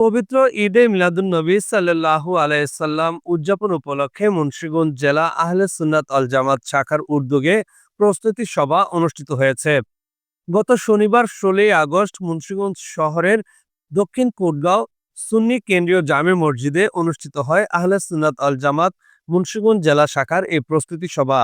পবিত্র ঈদে মিলাদুন্নবী সাল্লাল্লাহু আলাইসাল্লাম উদযাপন উপলক্ষে মুন্সিগঞ্জ জেলা আহলে সুন্নাত আল জামাত শাখার উদ্যোগে প্রস্তুতি সভা অনুষ্ঠিত হয়েছে। গত শনিবার ষোলোই আগস্ট মুন্সিগঞ্জ শহরের দক্ষিণ কোটগাঁও সুন্নি কেন্দ্রীয় জামে মসজিদে অনুষ্ঠিত হয় আহলে সুন্নাত আল জামাত মুন্সিগঞ্জ জেলা শাখার এই প্রস্তুতি সভা।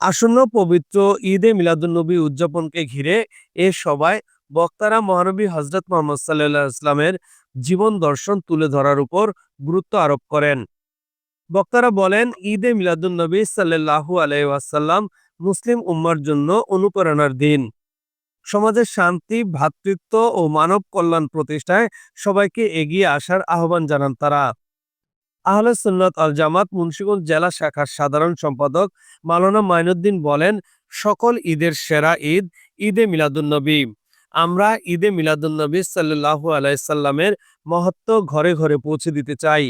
আসন্ন পবিত্র ঈদে মিলাদুন্নবী উদযাপনকে ঘিরে এ সভায় বক্তারা মহানবী হজরত মোহাম্মদ সাল্লাহ ইসলামের জীবন দর্শন তুলে ধরার উপর গুরুত্ব আরোপ করেন। বক্তারা বলেন, ঈদে মিলাদুন্নবী সাল্লাহু আলাইসাল্লাম মুসলিম উম্মার জন্য অনুপ্রেরণার দিন। সমাজের শান্তি, ভ্রাতৃত্ব ও মানব কল্যাণ প্রতিষ্ঠায় সবাইকে এগিয়ে আসার আহ্বান জানান তারা। আহলে সুন্নত আল জামাত মুন্সিগঞ্জ জেলা শাখার সাধারণ সম্পাদক মালানা মাইনুদ্দিন বলেন, সকল ঈদের সেরা ঈদ ঈদে মিলাদুন্নবী আমরা ঈদে মিলাদুন্নবী সাল্লাহু আলাইসাল্লামের মহত্ব ঘরে ঘরে পৌঁছে দিতে চাই।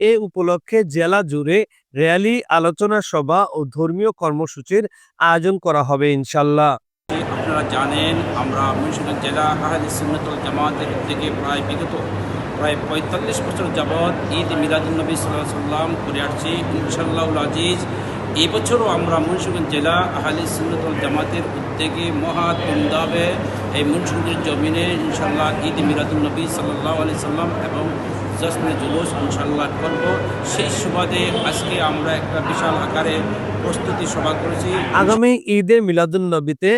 এ উপলক্ষে জেলা জুড়ে র্যালি, আলোচনা সভা ও ধর্মীয় কর্মসূচির আয়োজন করা হবে ইনশাল্লাহ আপনারা জানেন, আমরা মুন্সিগঞ্জ জেলা আহলে সুন্নতুল জামাতের থেকে প্রায় বিগত প্রায় পঁয়তাল্লিশ বছর যাবৎ ঈদ মিলাদুলনবী সাল্লাহ সাল্লাম করে আসছি। ইনশাল্লাহুল আজিজ, এবছরও আমরা মুন্সিগঞ্জ জেলা আহলে সুন্নতুল জামাতের উদ্যোগে মহা ধুমধামে এই মুন্সিগঞ্জের জমিনে ইনশাল্লাহ ঈদ মিলাদুলনবী সাল্লাহ আলি সাল্লাম এবং জশ্নে জুলুস ইনশাল্লাহ করব। সেই সুবাদে আজকে আমরা একটা বিশাল আকারে প্রস্তুতি সভা করেছি। আগামী ঈদে মিলাদুন্নবীতে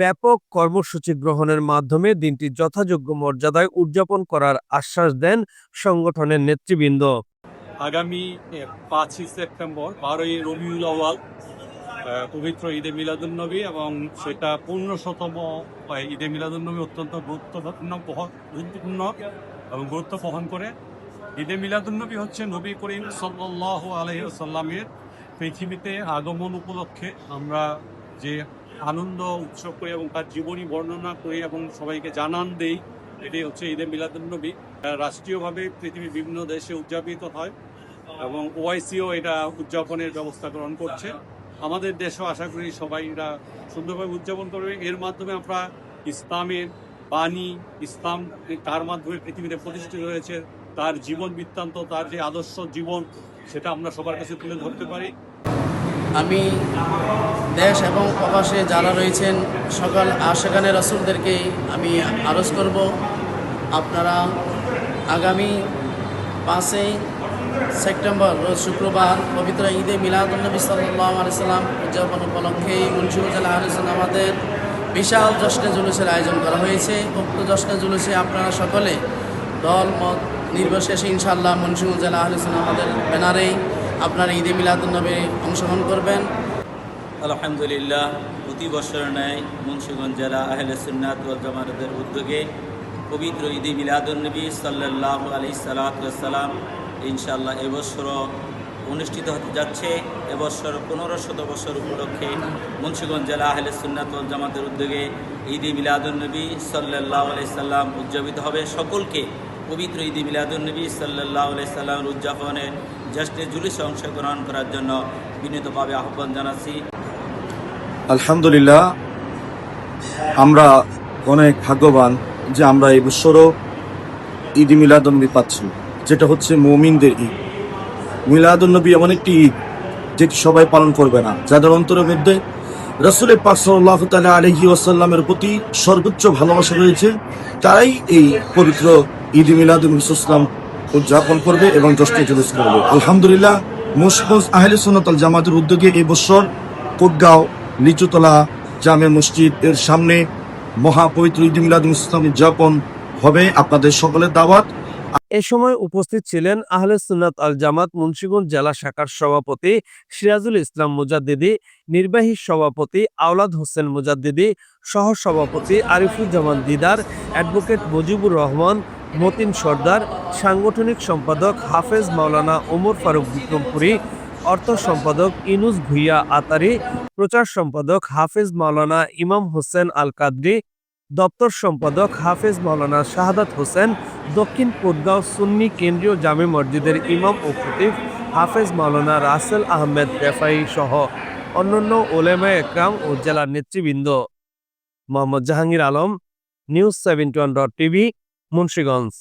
ব্যাপক কর্মসূচি গ্রহণের মাধ্যমে দিনটি যথাযোগ্য মর্যাদায় উদযাপন করার আশ্বাস দেন সংগঠনের নেতৃবৃন্দ। আগামী পাঁচই সেপ্টেম্বর বারোই রবিউল আওয়াল পবিত্র ঈদে মিলাদুন্নবী এবং সেটা পূর্ণশতম আহ, ঈদে মিলাদুন্নবী অত্যন্ত গুরুত্বপূর্ণ গুরুত্বপূর্ণ এবং গুরুত্ব বহন করে। ঈদে মিলাদুন্নবী হচ্ছে নবী করিম সাল্লাহ আলহিসাল্লামের পৃথিবীতে আগমন উপলক্ষে আমরা যে আনন্দ উৎসব করি এবং তার জীবনী বর্ণনা করি এবং সবাইকে জানান দেই এটি হচ্ছে ঈদে মিলাদুন্নবী আহ, রাষ্ট্রীয়ভাবে পৃথিবীর বিভিন্ন দেশে উদযাপিত হয় এবং ওআইসিও এটা উদযাপনের ব্যবস্থা গ্রহণ করছে। আমাদের দেশও আশা করি সবাই এরা সুন্দরভাবে উদযাপন করবে। এর মাধ্যমে আমরা ইসলামের বাণী, ইসলাম তার মাধ্যমে পৃথিবীতে প্রতিষ্ঠিত হয়েছে, তার জীবন বৃত্তান্ত, তার যে আদর্শ জীবন, সেটা আমরা সবার কাছে তুলে ধরতে পারি। আমি দেশ এবং প্রবাসে যারা রয়েছেন, সকল আশেখানে রসুলদেরকে আমি আরজ করব। আপনারা আগামী পাঁচই সেপ্টেম্বর শুক্রবার, পবিত্র ঈদে মিলাদুলনবী সাল্লাহ আলিয়াল্লাম উদযাপন উপলক্ষে মুন্সিগঞ্জ জেলা আলোচন আমাদের বিশাল জশ্নে জুলুসের আয়োজন করা হয়েছে। উক্ত জশ্নে জুলুসে আপনারা সকলে দল, মত নির্বিশেষে ইনশাআল্লাহ মুন্সিগঞ্জ জেলা আলোচন আমাদের ব্যানারেই আপনারা ঈদে মিলাদুলনবী অংশগ্রহণ করবেন। আলহামদুলিল্লাহ, প্রতি বছর ন্যায় মুন্সিগঞ্জ জেলা আহলে সুন্নাত উদ্যোগে পবিত্র ঈদে মিলাদুলনবী সাল্লাল্লাহু আলি সালাতাম ইনশাআল্লাহ এবছরও অনুষ্ঠিত হতে যাচ্ছে। এবছর পনেরো শত বছর উপলক্ষে মুন্সিগঞ্জ জেলা আহলে সুন্নাত জামাতের উদ্যোগে ঈদে মিলাদুলনবী সাল্লাহ আলি সাল্লাম উদযাপিত হবে। সকলকে পবিত্র ঈদে মিলাদুলনবী সাল্লাহ সাল্লামের উদযাপনে জাস্টে জুলিসে অংশগ্রহণ করার জন্য বিনীতভাবে আহ্বান জানাচ্ছি। আলহামদুলিল্লাহ, আমরা অনেক ভাগ্যবান যে আমরা এই বছরও ঈদ মিলাদুন্নবী পাচ্ছি। যেটা হচ্ছে মমিনদের ঈদ। মিলাদুন্নবী এমন একটি ঈদ যেটি সবাই পালন করবে না। যাদের অন্তরের মধ্যে রসুলের পাক সাল্লাহ তালা আলহি ওয়াসাল্লামের প্রতি সর্বোচ্চ ভালোবাসা রয়েছে, তারাই এই পবিত্র ঈদ মিলাদুল ইসলাম উদযাপন করবে এবং জশ্নে জুলুস করবে। আলহামদুলিল্লাহ মুসফজ আহলে সুন্নতল জামাতের উদ্যোগে এই বছর কোটগাঁও লিচুতলা জামে মসজিদ এর সামনে মহাপবিত্র ঈদ মিলাদুল ইসলাম উদযাপন হবে। আপনাদের সকলের দাওয়াত এ সময় উপস্থিত ছিলেন আহলে সুন্নাত আল জামাত মুন্সিগঞ্জ জেলা শাখার সভাপতি সিরাজুল ইসলাম মুজাদ্দিদি, নির্বাহী সভাপতি আওলাদ হোসেন মুজাদ্দিদি সহ সভাপতি আরিফুজ্জামান দিদার, অ্যাডভোকেট মুজিবুর রহমান, মতিন সর্দার, সাংগঠনিক সম্পাদক হাফেজ মাওলানা ওমর ফারুক বিক্রমপুরী, অর্থ সম্পাদক ইনুস ভুইয়া আতারি, প্রচার সম্পাদক হাফেজ মাওলানা ইমাম হোসেন আল কাদরি দপ্তর সম্পাদক হাফেজ মৌলানা শাহাদাত হোসেন, দক্ষিণ কোটগাঁও সুন্নি কেন্দ্রীয় জামে মসজিদের ইমাম ও খতিব হাফেজ মৌলানা রাসেল আহমেদ রেফাই সহ অন্যান্য ওলেমা একরাম ও জেলার নেতৃবৃন্দ। Mohammad Jahangir Alam, news seventy one dot TV, Munshiganj.